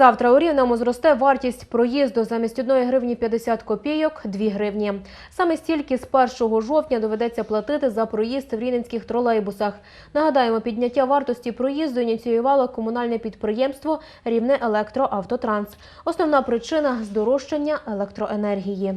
Відзавтра у Рівному зросте вартість проїзду замість 1 гривні 50 копійок – 2 гривні. Саме стільки з 1 жовтня доведеться платити за проїзд в рівненських тролейбусах. Нагадаємо, підняття вартості проїзду ініціювало комунальне підприємство Рівне Електроавтотранс. Основна причина – здорожчання електроенергії.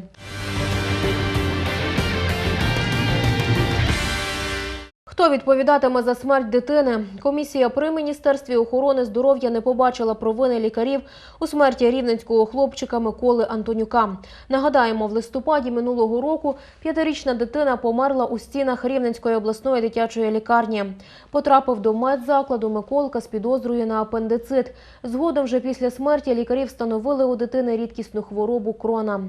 Хто відповідатиме за смерть дитини? Комісія при міністерстві охорони здоров'я не побачила провини лікарів у смерті рівненського хлопчика Миколи Антонюка. Нагадаємо, в листопаді минулого року п'ятирічна дитина померла у стінах Рівненської обласної дитячої лікарні. Потрапив до медзакладу Миколка з підозрою на апендицит. Згодом вже після смерті лікарі встановили у дитини рідкісну хворобу крона.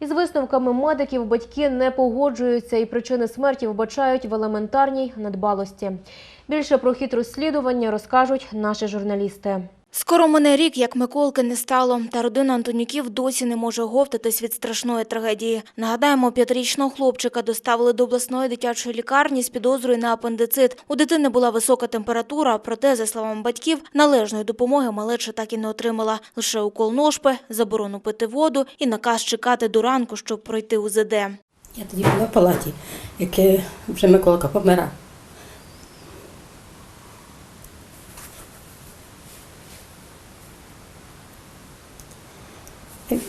Із висновками медиків батьки не погоджуються і причини смерті вбачають в елементарній недбалості. Більше про хід розслідування розкажуть наші журналісти. Скоро мене рік, як Миколки не стало, та родина Антонюків досі не може говтатись від страшної трагедії. Нагадаємо, п'ятирічного хлопчика доставили до обласної дитячої лікарні з підозрою на апендицит. У дитини була висока температура, проте, за словами батьків, належної допомоги малеча так і не отримала. Лише укол ножпи, заборону пити воду і наказ чекати до ранку, щоб пройти УЗД. Я тоді була в палаті, яке вже Миколка помирав.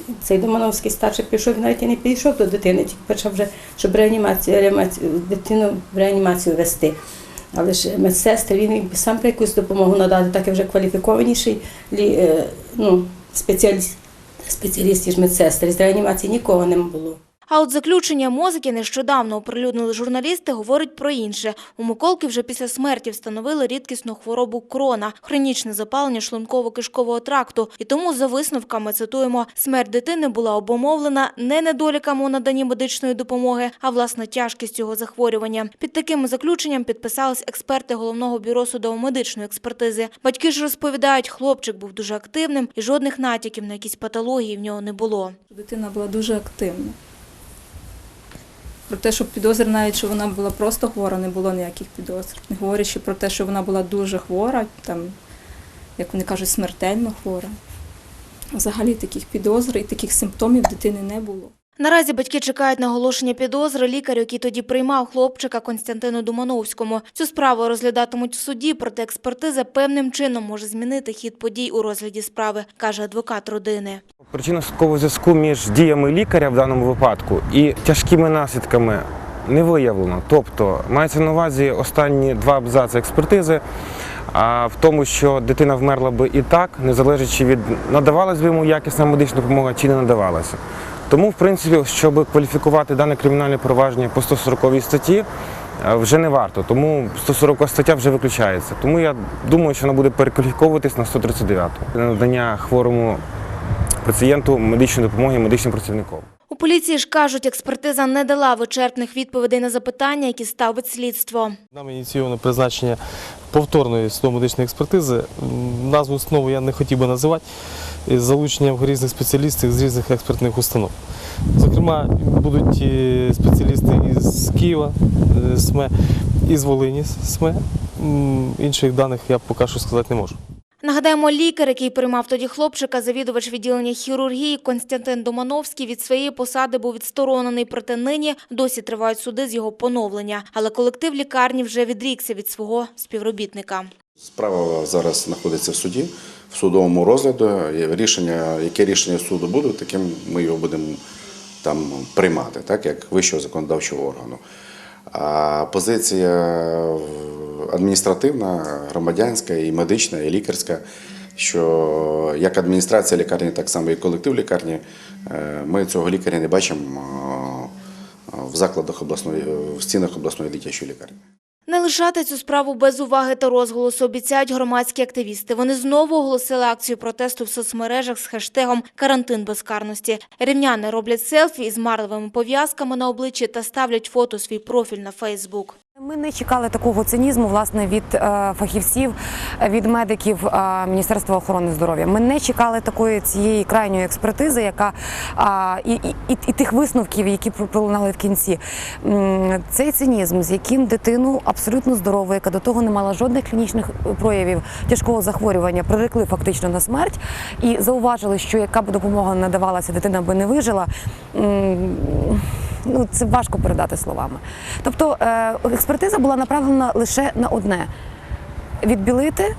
І Цей Домановський старший пішов, він навіть і не підійшов до дитини, тільки почав вже, щоб реанімацію, реанімацію, дитину в реанімацію вести. Але ж медсестри, він сам про якусь допомогу надати, так і вже кваліфікованіший е, ну, спеціаліст, спеціаліст, ніж медсестри. З реанімації нікого не було. А от заключення мозки нещодавно оприлюднили журналісти, говорить про інше. У Миколки вже після смерті встановили рідкісну хворобу крона, хронічне запалення шлунково-кишкового тракту. І тому, за висновками, цитуємо, смерть дитини була обумовлена не недоліками у наданні медичної допомоги, а власне тяжкість цього захворювання. Під таким заключенням підписались експерти головного бюро судово-медичної експертизи. Батьки ж розповідають, хлопчик був дуже активним і жодних натяків на якісь патології в нього не було. Дитина була дуже активна. Про те, що підозр навіть, що вона була просто хвора, не було ніяких підозр. Не говорячи про те, що вона була дуже хвора, там, як вони кажуть, смертельно хвора. Взагалі таких підозр і таких симптомів дитини не було. Наразі батьки чекають на оголошення підозри лікарю, який тоді приймав хлопчика Константину Думановському. Цю справу розглядатимуть в суді, проте експертиза певним чином може змінити хід подій у розгляді справи, каже адвокат родини. Причина зв'язку між діями лікаря в даному випадку і тяжкими наслідками не виявлено. Тобто мається на увазі останні два абзаци експертизи, а в тому, що дитина вмерла би і так, не залежачи від надавалась би йому якісна медична допомога чи не надавалася. Тому, в принципі, щоб кваліфікувати дане кримінальне провадження по 140 статті, е, вже не варто. Тому 140 стаття вже виключається. Тому я думаю, що вона буде перекваліфіковуватись на 139 надання хворому пацієнту медичної допомоги медичним працівником. У поліції ж кажуть, експертиза не дала вичерпних відповідей на запитання, які ставить слідство. Нами ініційовано призначення повторної судово-медичної експертизи. Назву установи я не хотів би називати із залученням різних спеціалістів з різних експертних установ. Зокрема, будуть е, спеціалісти із Києва, е, СМЕ, із Волині СМЕ. Інших даних я поки що сказати не можу. Нагадаємо, лікар, який приймав тоді хлопчика, завідувач відділення хірургії Константин Домановський від своєї посади був відсторонений, проте нині досі тривають суди з його поновлення. Але колектив лікарні вже відрікся від свого співробітника. Справа зараз знаходиться в суді, в судовому розгляду. Рішення, яке рішення суду буде, таким ми його будемо там приймати, так як вищого законодавчого органу. А позиція адміністративна, громадянська, і медична, і лікарська, що як адміністрація лікарні, так само і колектив лікарні, е, ми цього лікаря не бачимо е, в закладах обласної, в стінах обласної дитячої лікарні. Не лишати цю справу без уваги та розголосу обіцяють громадські активісти. Вони знову оголосили акцію протесту в соцмережах з хештегом «Карантин безкарності». Рівняни роблять селфі із марливими пов'язками на обличчі та ставлять фото свій профіль на Фейсбук. Ми не чекали такого цинізму власне від е, фахівців, е, від медиків е, Міністерства охорони здоров'я. Ми не чекали такої цієї крайньої експертизи, яка і, і, і, і тих висновків, які пролунали в кінці. Цей цинізм, з яким дитину абсолютно здорову, яка до того не мала жодних клінічних проявів тяжкого захворювання, прирекли фактично на смерть і зауважили, що яка б допомога надавалася, дитина би не вижила. Ну це важко передати словами. Тобто е, експертиза була направлена лише на одне: відбілити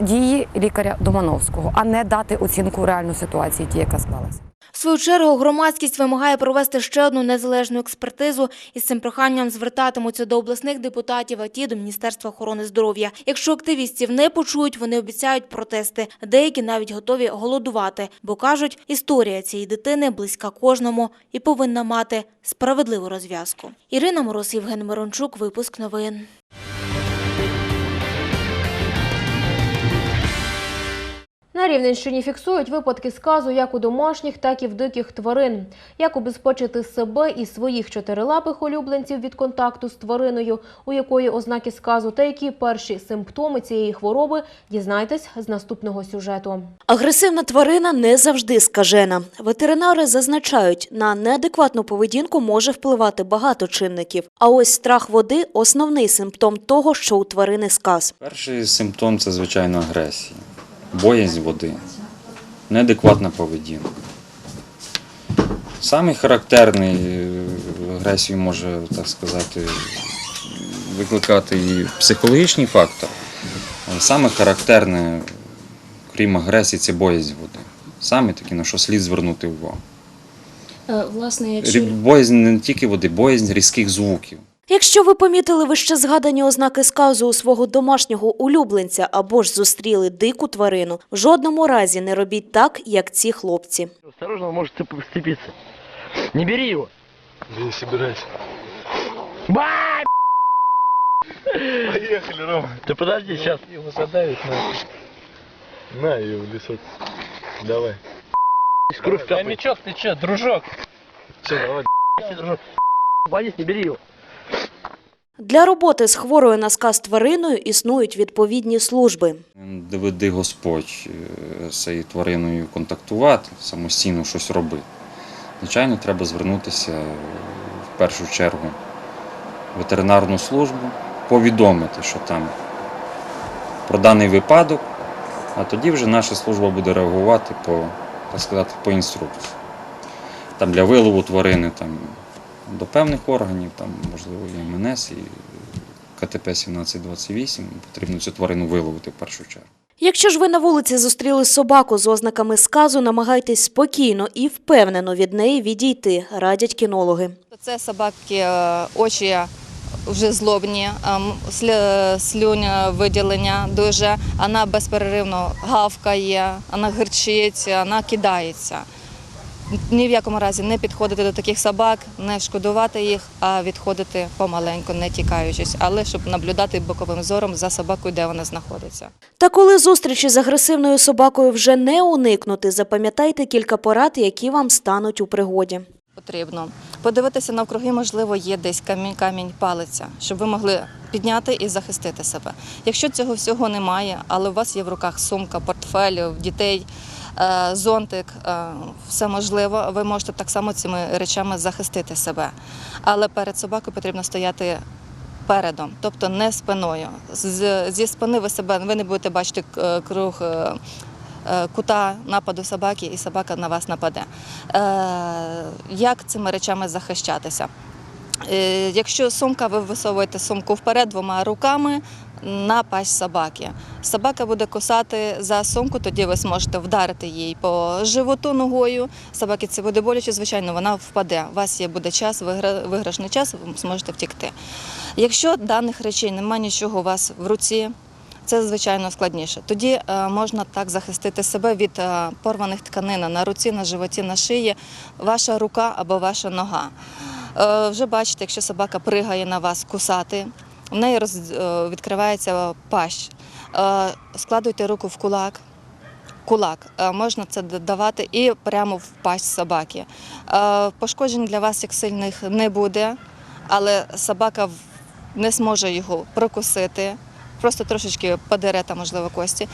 дії лікаря Домановського, а не дати оцінку реальної ситуації, ті, яка склалася. В свою чергу громадськість вимагає провести ще одну незалежну експертизу і з цим проханням звертатимуться до обласних депутатів, а ті до Міністерства охорони здоров'я. Якщо активістів не почують, вони обіцяють протести. Деякі навіть готові голодувати, бо кажуть, історія цієї дитини близька кожному і повинна мати справедливу розв'язку. Ірина Мороз, Євген Мирончук, випуск новин. Рівненщині фіксують випадки сказу як у домашніх, так і в диких тварин. Як убезпечити себе і своїх чотирилапих улюбленців від контакту з твариною, у якої ознаки сказу, та які перші симптоми цієї хвороби, дізнайтесь з наступного сюжету. Агресивна тварина не завжди скажена. Ветеринари зазначають, на неадекватну поведінку може впливати багато чинників. А ось страх води – основний симптом того, що у тварини сказ. Перший симптом це звичайно агресія, боязнь води, неадекватна поведінка. Самий характерний е, агресію може, так сказати, викликати і психологічний фактор. Але Саме характерне, крім агресії, це боязнь води. Саме таке, на що слід звернути увагу. Власне, Рі- Боязнь не тільки води, боязнь різких звуків. Якщо ви помітили вище згадані ознаки сказу у свого домашнього улюбленця або ж зустріли дику тварину, в жодному разі не робіть так, як ці хлопці. Осторожно, он может цеп- сцепиться. Не бери его. Не собирайся. Бай! Поехали, Рома. Ты подожди, сейчас. Его задавит на... На ее в лесок. Давай. Кровь капает. Хомячок, ты че, дружок? Все, давай. дружок. Боись, не бери его. Для роботи з хворою на сказ твариною існують відповідні служби. Доведи Господь е, з цією твариною контактувати, самостійно щось робити. Звичайно, треба звернутися е, в першу чергу в ветеринарну службу, повідомити, що там про даний випадок, а тоді вже наша служба буде реагувати по, так сказати, по інструкції. Там для вилову тварини там, до певних органів, там, можливо, і МНС, і КТП 1728, потрібно цю тварину виловити в першу чергу. Якщо ж ви на вулиці зустріли собаку з ознаками сказу, намагайтесь спокійно і впевнено від неї відійти, радять кінологи. Це собаки е, очі вже злобні, ем, слю- слюня виділення дуже. Вона безперервно гавкає, вона гирчить, вона кидається. Ні в якому разі не підходити до таких собак, не шкодувати їх, а відходити помаленьку, не тікаючись, але щоб наблюдати боковим зором за собакою, де вона знаходиться. Та коли зустрічі з агресивною собакою вже не уникнути, запам'ятайте кілька порад, які вам стануть у пригоді. Потрібно подивитися навкруги, можливо, є десь камінь, камінь палиця, щоб ви могли підняти і захистити себе. Якщо цього всього немає, але у вас є в руках сумка, портфель, дітей, зонтик, е, все можливо, ви можете так само цими речами захистити себе. Але перед собакою потрібно стояти передом, тобто не спиною. Зі спини ви себе ви не будете бачити е, круг. е, е, Кута нападу собаки, і собака на вас нападе. Е, Як цими речами захищатися? Е, Якщо сумка, ви висовуєте сумку вперед двома руками на пасть собаки. Собака буде кусати за сумку, тоді ви зможете вдарити їй по животу ногою. Собаки це буде боляче, звичайно, вона впаде. У вас є буде час, вигра- виграшний час, ви зможете втікти. Якщо даних речей немає нічого у вас в руці, це звичайно складніше. Тоді е, можна так захистити себе від е, порваних тканин на руці, на животі, на шиї, ваша рука або ваша нога. Е, вже бачите, якщо собака пригає на вас кусати, в неї роз, е, відкривається пащ. Е, складуйте руку в кулак. Кулак Е, можна це давати і прямо в пасть собаки. Пошкоджень для вас як сильних не буде, але собака не зможе його прокусити. Просто трошечки подере там, можливо, кості.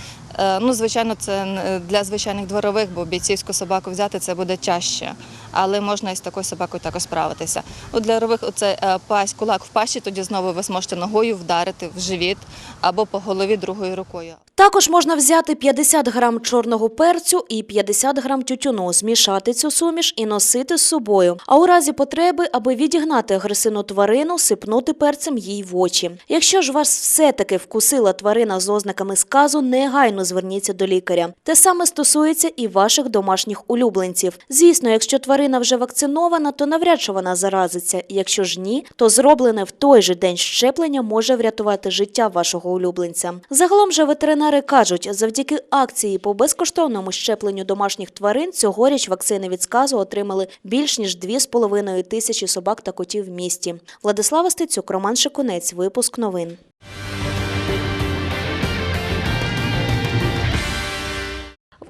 Ну, звичайно, це для звичайних дворових, бо бійцівську собаку взяти це буде тяжче. Але можна і з такою собакою також справитися. У дворових оце е, пась, кулак в пащі, тоді знову ви зможете ногою вдарити в живіт або по голові другою рукою. Також можна взяти 50 грам чорного перцю і 50 грам тютюну, змішати цю суміш і носити з собою. А у разі потреби, аби відігнати агресивну тварину, сипнути перцем їй в очі. Якщо ж вас все-таки вкусила тварина з ознаками сказу, негайно зверніться до лікаря. Те саме стосується і ваших домашніх улюбленців. Звісно, якщо тварина вже вакцинована, то навряд чи вона заразиться. Якщо ж ні, то зроблене в той же день щеплення може врятувати життя вашого улюбленця. Загалом же ветеринари кажуть, завдяки акції по безкоштовному щепленню домашніх тварин цьогоріч вакцини від сказу отримали більш ніж 2,5 тисячі собак та котів в місті. Владислава Стецюк, Роман Шикунець, випуск новин.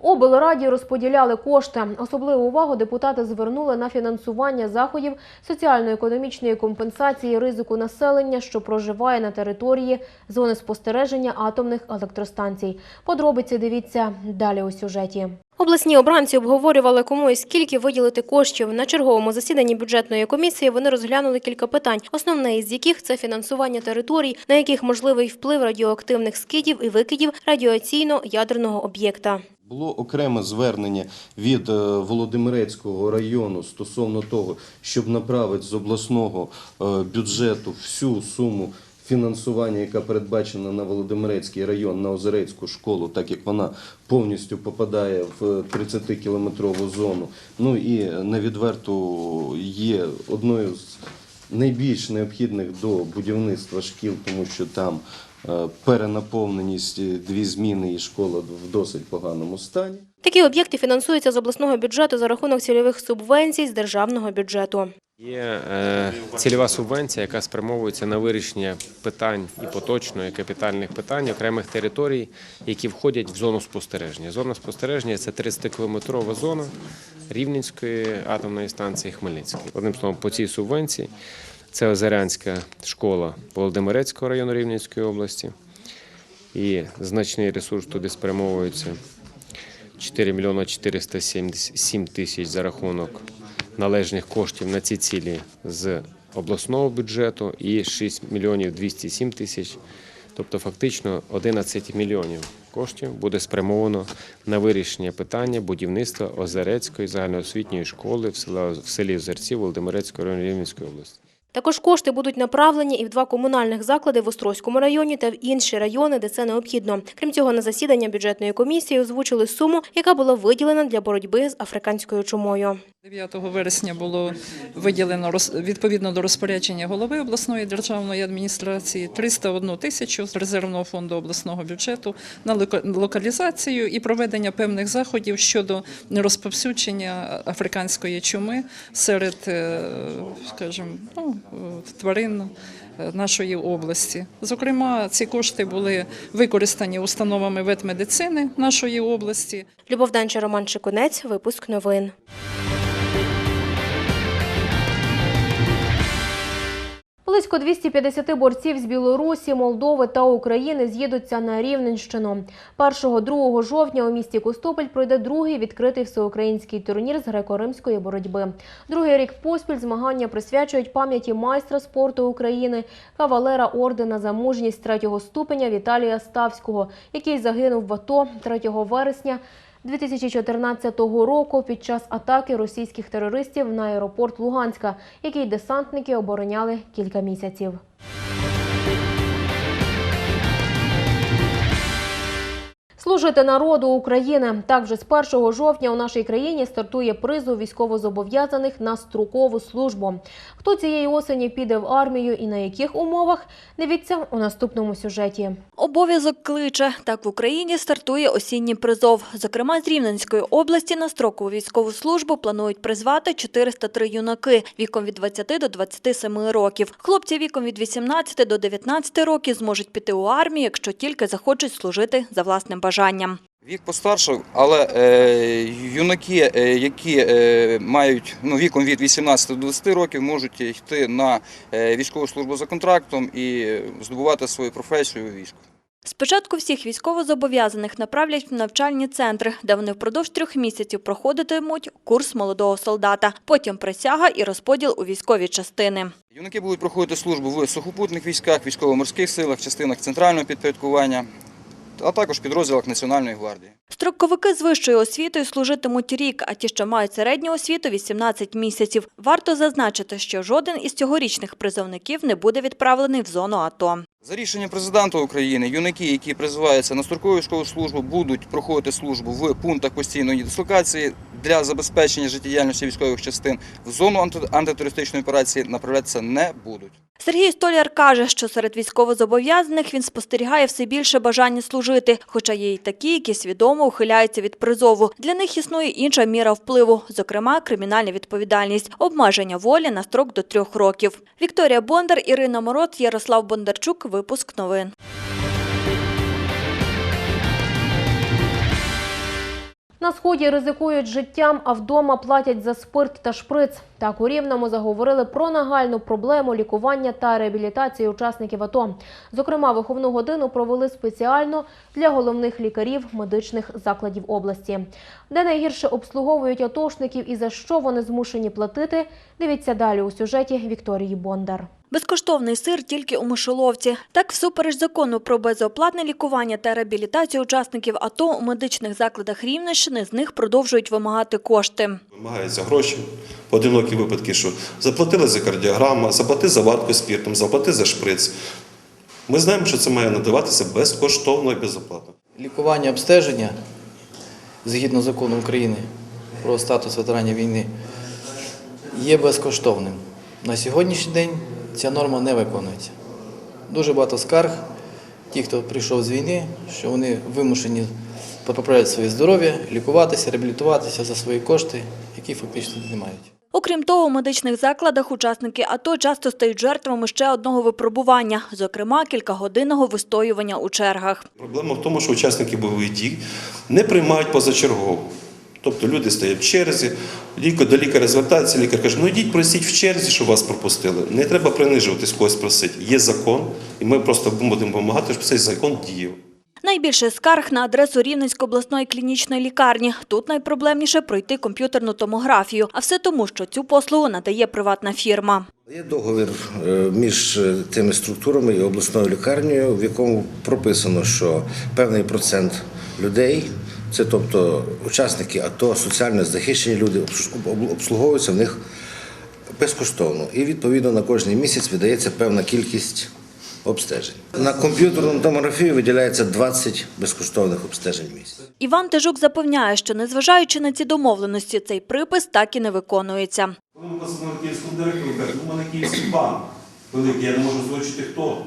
Облраді розподіляли кошти. Особливу увагу депутати звернули на фінансування заходів соціально-економічної компенсації ризику населення, що проживає на території зони спостереження атомних електростанцій. Подробиці дивіться далі у сюжеті. Обласні обранці обговорювали, кому і скільки виділити коштів. На черговому засіданні бюджетної комісії вони розглянули кілька питань, основне із яких це фінансування територій, на яких можливий вплив радіоактивних скидів і викидів радіаційно-ядерного об'єкта. Було окреме звернення від е, Володимирецького району стосовно того, щоб направити з обласного е, бюджету всю суму фінансування, яка передбачена на Володимирецький район, на Озерецьку школу, так як вона повністю попадає в 30-кілометрову зону. Ну і на відверту є одною з найбільш необхідних до будівництва шкіл, тому що там е, перенаповненість, е, дві зміни і школа в досить поганому стані. Такі об'єкти фінансуються з обласного бюджету за рахунок цільових субвенцій з державного бюджету. Є е, цільова субвенція, яка спрямовується на вирішення питань і поточної, і капітальних питань окремих територій, які входять в зону спостереження. Зона спостереження це 30-кілометрова зона Рівненської атомної станції Хмельницької. Одним словом, по цій субвенції це Озерянська школа Володимирецького району Рівненської області. І значний ресурс туди спрямовується 4 мільйона 477 тисяч за рахунок належних коштів на ці цілі з обласного бюджету і 6 мільйонів 207 тисяч, тобто фактично 11 мільйонів коштів буде спрямовано на вирішення питання будівництва Озерецької загальноосвітньої школи в селі, Озерці Володимирецького району Рівненської області. Також кошти будуть направлені і в два комунальних заклади в Острозькому районі та в інші райони, де це необхідно. Крім цього, на засідання бюджетної комісії озвучили суму, яка була виділена для боротьби з африканською чумою. 9 вересня було виділено відповідно до розпорядження голови обласної державної адміністрації 301 тисячу з резервного фонду обласного бюджету на лока- локалізацію і проведення певних заходів щодо нерозповсюдження африканської чуми серед, е, скажімо, ну, тварин. е, Нашої області, зокрема, ці кошти були використані установами ветмедицини нашої області. Любов Данча, Роман Шикунець, випуск новин. Близько 250 борців з Білорусі, Молдови та України з'їдуться на Рівненщину. 1-2 жовтня у місті Костопіль пройде другий відкритий всеукраїнський турнір з греко-римської боротьби. Другий рік поспіль змагання присвячують пам'яті майстра спорту України, кавалера ордена за мужність третього ступеня Віталія Ставського, який загинув в АТО 3 вересня 2014 року під час атаки російських терористів на аеропорт Луганська, який десантники обороняли кілька місяців. Служити народу України так вже з 1 жовтня у нашій країні стартує призов військовозобов'язаних на строкову службу. Хто цієї осені піде в армію і на яких умовах? Дивіться у наступному сюжеті. Обов'язок кличе. Так в Україні стартує осінній призов. Зокрема, з Рівненської області на строкову військову службу планують призвати 403 юнаки віком від 20 до 27 років. Хлопці віком від 18 до 19 років зможуть піти у армію, якщо тільки захочуть служити за власним бажанням. Вік постаршав, але е, юнаки, е, які е, мають ну, віком від 18 до 20 років, можуть йти на військову службу за контрактом і здобувати свою професію у війську. Спочатку всіх військовозобов'язаних направлять в навчальні центри, де вони впродовж трьох місяців проходитимуть курс молодого солдата, потім присяга і розподіл у військові частини. Юнаки будуть проходити службу в сухопутних військах, військово-морських силах, частинах центрального підпорядкування, а також підрозділах Національної гвардії. Строковики з вищою освітою служитимуть рік, а ті, що мають середню освіту – 18 місяців. Варто зазначити, що жоден із цьогорічних призовників не буде відправлений в зону АТО. За рішенням президента України, юнаки, які призиваються на строкову військову службу, будуть проходити службу в пунктах постійної дислокації для забезпечення життєдіяльності військових частин. В зону анти- антитерористичної операції направлятися не будуть. Сергій Столяр каже, що серед військовозобов'язаних він спостерігає все більше бажання служити, хоча є й такі, які свідомо ухиляються від призову. Для них існує інша міра впливу, зокрема кримінальна відповідальність, обмеження волі на строк до трьох років. Вікторія Бондар, Ірина Мороз, Ярослав Бондарчук. Випуск новин. На сході ризикують життям, а вдома платять за спирт та шприц. Так у Рівному заговорили про нагальну проблему лікування та реабілітації учасників АТО. Зокрема, виховну годину провели спеціально для головних лікарів медичних закладів області. Де найгірше обслуговують атошників і за що вони змушені платити, дивіться далі у сюжеті Вікторії Бондар. Безкоштовний сир тільки у мишоловці. Так, всупереч закону про безоплатне лікування та реабілітацію учасників АТО у медичних закладах Рівненщини з них продовжують вимагати кошти. Вимагаються гроші, поодинокі випадки, що заплатили за кардіограму, заплати за ватку спіртом, заплати за шприц. Ми знаємо, що це має надаватися безкоштовно і безоплатно. Лікування обстеження згідно закону України про статус ветеранів війни є безкоштовним. На сьогоднішній день ця норма не виконується. Дуже багато скарг, ті, хто прийшов з війни, що вони вимушені поправляти своє здоров'я, лікуватися, реабілітуватися за свої кошти, які фактично не мають. Окрім того, у медичних закладах учасники АТО часто стають жертвами ще одного випробування, зокрема кількагодинного вистоювання у чергах. Проблема в тому, що учасники бойових дій не приймають позачергово. Тобто люди стоять в черзі, лікар до лікаря звертається, лікар каже, ну йдіть просіть в черзі, щоб вас пропустили. Не треба принижуватись когось просити. Є закон, і ми просто будемо вимагати, щоб цей закон діяв. Найбільше скарг на адресу Рівненської обласної клінічної лікарні. Тут найпроблемніше пройти комп'ютерну томографію, а все тому, що цю послугу надає приватна фірма. Є договір е, між е, тими структурами і обласною лікарнею, в якому прописано, що певний процент людей, це тобто учасники АТО, соціально захищені люди, обслуговуються в них безкоштовно. І відповідно на кожний місяць видається певна кількість обстежень. На комп'ютерну томографію виділяється 20 безкоштовних обстежень в місяць. Іван Тежук запевняє, що незважаючи на ці домовленості, цей припис так і не виконується. Коли ми просимо київського директора, він ну, у мене київський банк великий, я не можу озвучити хто.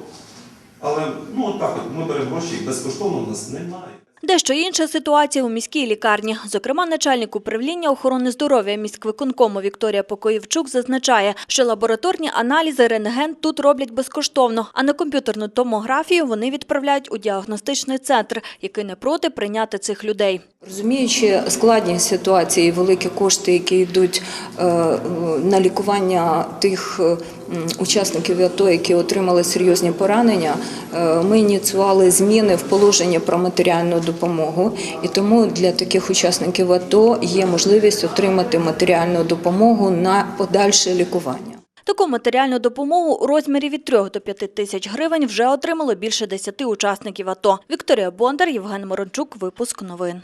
Але ну от так, от, ми беремо гроші, їх безкоштовно у нас немає. Дещо інша ситуація у міській лікарні. Зокрема, начальник управління охорони здоров'я міськвиконкому Вікторія Покоївчук зазначає, що лабораторні аналізи рентген тут роблять безкоштовно, а на комп'ютерну томографію вони відправляють у діагностичний центр, який не проти прийняти цих людей. Розуміючи складність ситуації, великі кошти, які йдуть е, на лікування тих е, учасників АТО, які отримали серйозні поранення, е, ми ініціювали зміни в положення про матеріальну допомогу. І тому для таких учасників АТО є можливість отримати матеріальну допомогу на подальше лікування. Таку матеріальну допомогу у розмірі від 3 до 5 тисяч гривень вже отримало більше 10 учасників АТО. Вікторія Бондар, Євген Морончук. Випуск новин.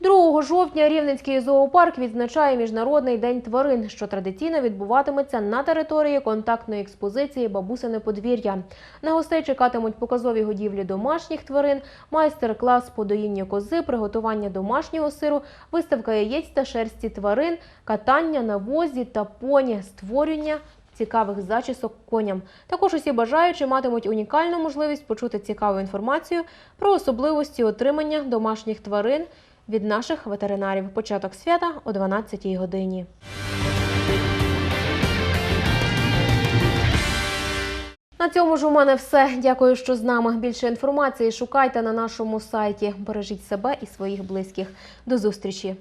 Другого жовтня Рівненський зоопарк відзначає Міжнародний день тварин, що традиційно відбуватиметься на території контактної експозиції Бабусине подвір'я. На гостей чекатимуть показові годівлі домашніх тварин, майстер-клас по доїнню кози, приготування домашнього сиру, виставка яєць та шерсті тварин, катання на возі та поні, створення цікавих зачісок коням. Також усі бажаючі матимуть унікальну можливість почути цікаву інформацію про особливості отримання домашніх тварин від наших ветеринарів. Початок свята о 12-й годині. На цьому ж у мене все. Дякую, що з нами. Більше інформації шукайте на нашому сайті. Бережіть себе і своїх близьких. До зустрічі.